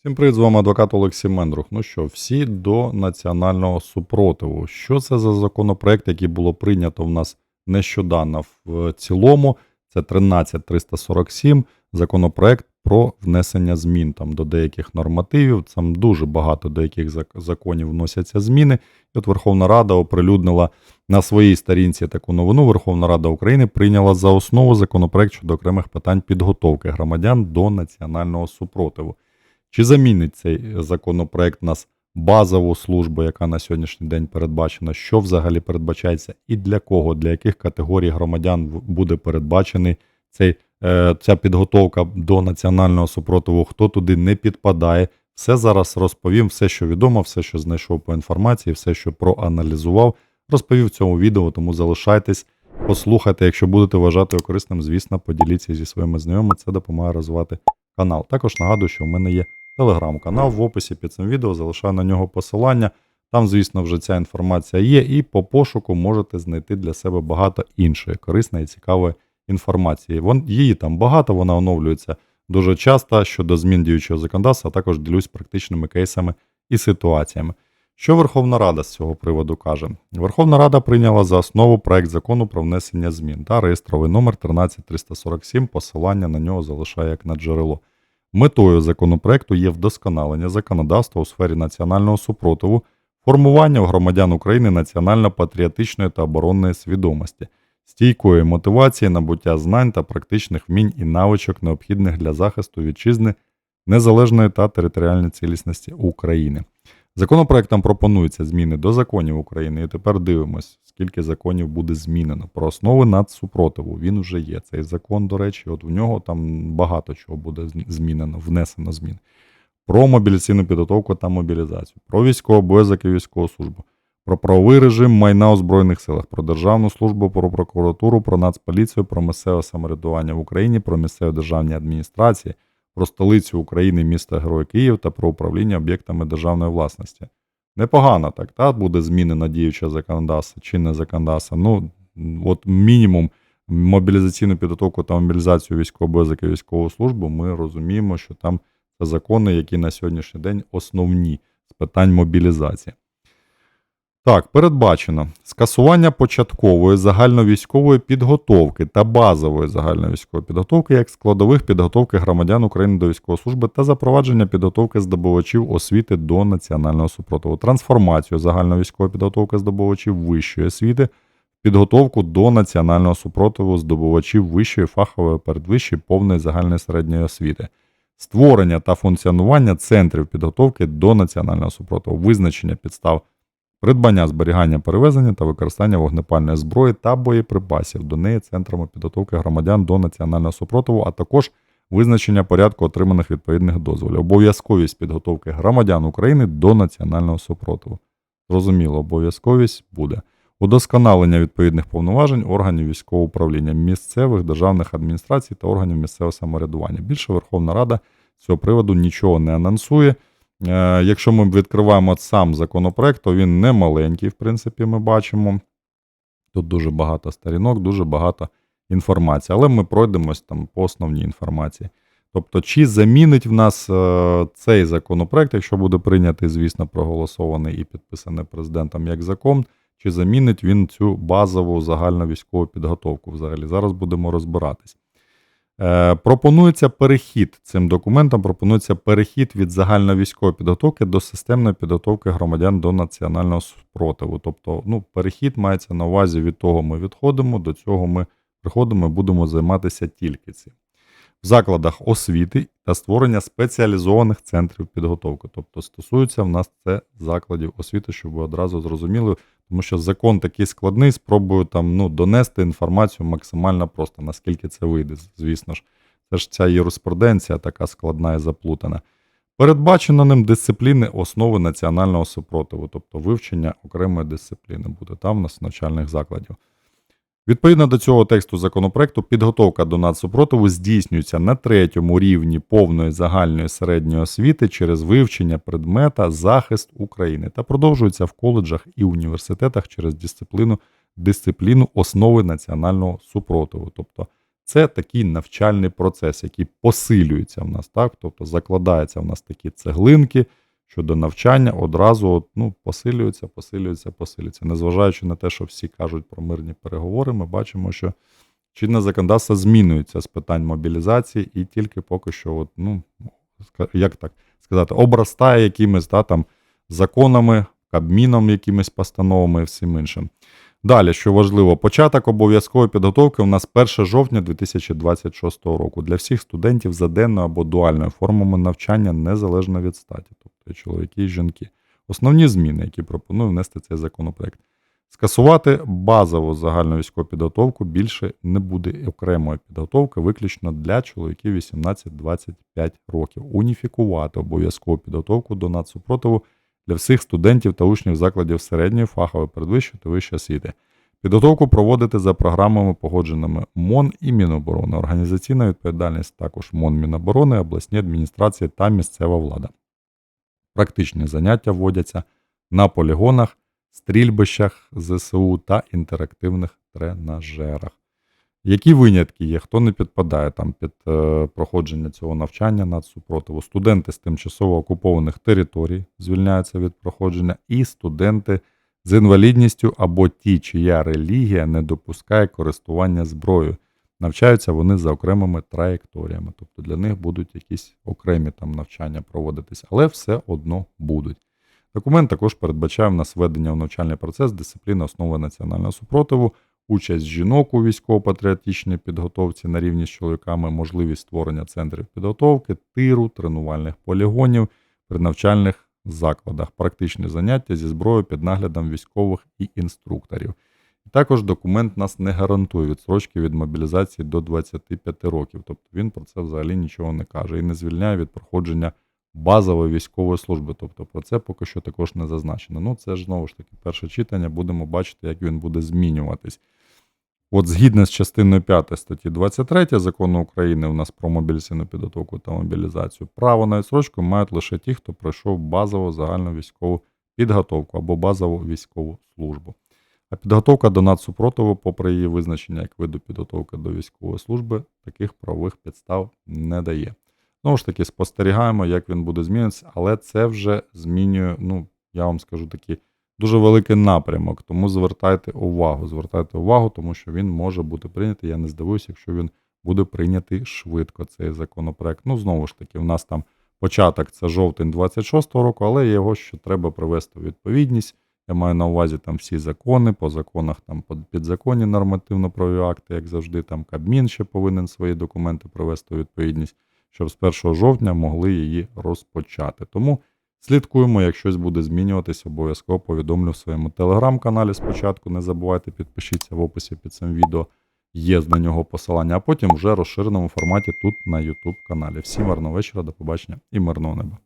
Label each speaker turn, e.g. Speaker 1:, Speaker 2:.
Speaker 1: Всім привіт, з вами адвокат Олексій Мендрух. Ну що, всі до національного супротиву. Що це за законопроект, який було прийнято в нас нещодавно в цілому? Це 13347, законопроект про внесення змін там до деяких нормативів. Там дуже багато до яких законів вносяться зміни. І от Верховна Рада оприлюднила на своїй сторінці таку новину. Верховна Рада України прийняла за основу законопроект щодо окремих питань підготовки громадян до національного супротиву. Чи замінить цей законопроект нас базову службу, яка на сьогоднішній день передбачена? Що взагалі передбачається, і для кого, для яких категорій громадян буде передбачений цей, е, ця підготовка до національного супротиву? Хто туди не підпадає? Все зараз розповім, все, що відомо, все, що знайшов по інформації, все, що проаналізував, розповів в цьому відео, тому залишайтесь. Послухайте, якщо будете вважати його корисним, звісно, поділіться зі своїми знайомими. Це допомагає розвивати канал. Також нагадую, що в мене є телеграм-канал в описі під цим відео, залишаю на нього посилання. Там, звісно, вже ця інформація є, і по пошуку можете знайти для себе багато іншої корисної і цікавої інформації. Вон, її там багато, вона оновлюється дуже часто щодо змін діючого законодавства, а також ділюсь практичними кейсами і ситуаціями. Що Верховна Рада з цього приводу каже? Верховна Рада прийняла за основу проект закону про внесення змін та реєстровий номер 13347. Посилання на нього залишає як на джерело. Метою законопроекту є вдосконалення законодавства у сфері національного супротиву, формування у громадян України національно-патріотичної та оборонної свідомості, стійкої мотивації, набуття знань та практичних вмінь і навичок, необхідних для захисту вітчизни, незалежної та територіальної цілісності України. Законопроектом пропонуються зміни до законів України. І тепер дивимось, скільки законів буде змінено. Про основи нацсупротиву він вже є. Цей закон, до речі, от в нього там багато чого буде змінено, внесено змін. Про мобілізаційну підготовку та мобілізацію, про військовий обов'язок і військову службу, про правовий режим майна у Збройних силах, про державну службу, про прокуратуру, про нацполіцію, про місцеве самоврядування в Україні, про місцеві державні адміністрації, про столицю України, місто Герой Київ та про управління об'єктами державної власності. Непогано так, та буде змінено діюче законодавство, чинне законодавство. Ну, от мінімум мобілізаційну підготовку та мобілізацію і військову службу, ми розуміємо, що там це закони, які на сьогоднішній день основні з питань мобілізації. Так, передбачено. Скасування початкової загальновійськової підготовки та базової загальновійськової підготовки як складових підготовки громадян України до військової служби та запровадження підготовки здобувачів освіти до національного супротиву, трансформацію загальновійськової підготовки здобувачів вищої освіти, підготовку до національного супротиву здобувачів вищої фахової передвищої повної загальної середньої освіти. Створення та функціонування центрів підготовки до національного супротиву, визначення підстав придбання, зберігання, перевезення та використання вогнепальної зброї та боєприпасів до неї центрами підготовки громадян до національного супротиву, а також визначення порядку отриманих відповідних дозволів, обов'язковість підготовки громадян України до національного супротиву. Зрозуміло, обов'язковість буде. Удосконалення відповідних повноважень органів військового управління, місцевих державних адміністрацій та органів місцевого самоврядування. Більше Верховна Рада з цього приводу нічого не анонсує. Е, Якщо ми відкриваємо сам законопроект, то він не маленький, в принципі, ми бачимо. Тут дуже багато сторінок, дуже багато інформації. Але ми пройдемось там по основній інформації. Тобто, чи замінить в нас е, цей законопроект, якщо буде прийнятий, звісно, проголосований і підписаний президентом як закон, чи замінить він цю базову загальну військову підготовку взагалі? Зараз будемо розбиратись. Е, пропонується перехід цим документом. Пропонується перехід від загальновійськової підготовки до системної підготовки громадян до національного спротиву. Тобто, ну, перехід мається на увазі від того, ми відходимо, до цього ми приходимо і будемо займатися тільки цим. В закладах освіти та створення спеціалізованих центрів підготовки. Тобто стосується в нас це закладів освіти, щоб ви одразу зрозуміли, тому що закон такий складний, спробую там ну, донести інформацію максимально просто, наскільки це вийде, звісно ж. Це ж ця юриспруденція така складна і заплутана. Передбачено ним дисципліни основи національного супротиву, тобто вивчення окремої дисципліни буде там у нас навчальних закладів. Відповідно до цього тексту законопроекту, підготовка до нацсупротиву здійснюється на третьому рівні повної загальної середньої освіти через вивчення предмета захист України та продовжується в коледжах і університетах через дисципліну, дисципліну основи національного супротиву. Тобто Це такий навчальний процес, який посилюється в нас, так? Тобто закладаються в нас такі цеглинки щодо навчання, одразу ну, посилюється, посилюється, посилюється. Незважаючи на те, що всі кажуть про мирні переговори, ми бачимо, що чинне законодавство змінюється з питань мобілізації, і тільки поки що, от, ну, як так сказати, обростає якимись та, там, законами, кабміном, якимись постановами і всім іншим. Далі, що важливо, початок обов'язкової підготовки у нас 1 жовтня 2026 року для всіх студентів за денною або дуальною формами навчання незалежно від статі, тобто чоловіки і жінки. Основні зміни, які пропонує внести цей законопроект. Скасувати базову загальну військову підготовку більше не буде окремої підготовки, виключно для чоловіків 18-25 років. Уніфікувати обов'язкову підготовку до нацсупротиву для всіх студентів та учнів закладів середньої, фахової, передвищої та вищої освіти. Підготовку проводити за програмами, погодженими МОН і Міноборони. Організаційна відповідальність також МОН Міноборони, обласні адміністрації та місцева влада. Практичні заняття вводяться на полігонах, стрільбищах ЗСУ та інтерактивних тренажерах. Які винятки є? Хто не підпадає там під е, проходження цього навчання нацсупротиву? Студенти з тимчасово окупованих територій звільняються від проходження, і студенти з інвалідністю або ті, чия релігія не допускає користування зброєю. Навчаються вони за окремими траєкторіями, тобто для них будуть якісь окремі там навчання проводитися, але все одно будуть. Документ також передбачає в нас введення в навчальний процес дисципліни основи національного супротиву, участь жінок у військово-патріотичній підготовці на рівні з чоловіками, можливість створення центрів підготовки, тиру, тренувальних полігонів при навчальних закладах, практичні заняття зі зброєю під наглядом військових і інструкторів. Також документ нас не гарантує відстрочки від мобілізації до 25 років. Тобто він про це взагалі нічого не каже і не звільняє від проходження базової військової служби. Тобто про це поки що також не зазначено. Ну, це ж знову ж таки перше читання, будемо бачити, як він буде змінюватись. От згідно з частиною 5 статті 23 закону України у нас про мобілізаційну підготовку та мобілізацію, право на відсрочку мають лише ті, хто пройшов базову загальну військову підготовку або базову військову службу. А підготовка до нацсупротиву, попри її визначення як виду підготовки до військової служби, таких правових підстав не дає. Знову ж таки, спостерігаємо, як він буде змінюватися, але це вже змінює, ну, я вам скажу такий дуже великий напрямок. Тому звертайте увагу. Звертайте увагу, тому що він може бути прийнятий. Я не здивуюся, якщо він буде прийнятий швидко, цей законопроект. Ну, знову ж таки, в нас там початок це жовтень 26-го року, але його ще треба привести у відповідність. Я маю на увазі там всі закони, по законах там підзаконні нормативно-правові акти, як завжди, там Кабмін ще повинен свої документи привести у відповідність, щоб з 1 жовтня могли її розпочати. Тому слідкуємо, як щось буде змінюватись, обов'язково повідомлю в своєму телеграм-каналі спочатку. Не забувайте, підпишіться в описі під цим відео. Є на нього посилання, а потім вже розширеному форматі тут на YouTube каналі. Всім гарного вечора, до побачення і мирного неба.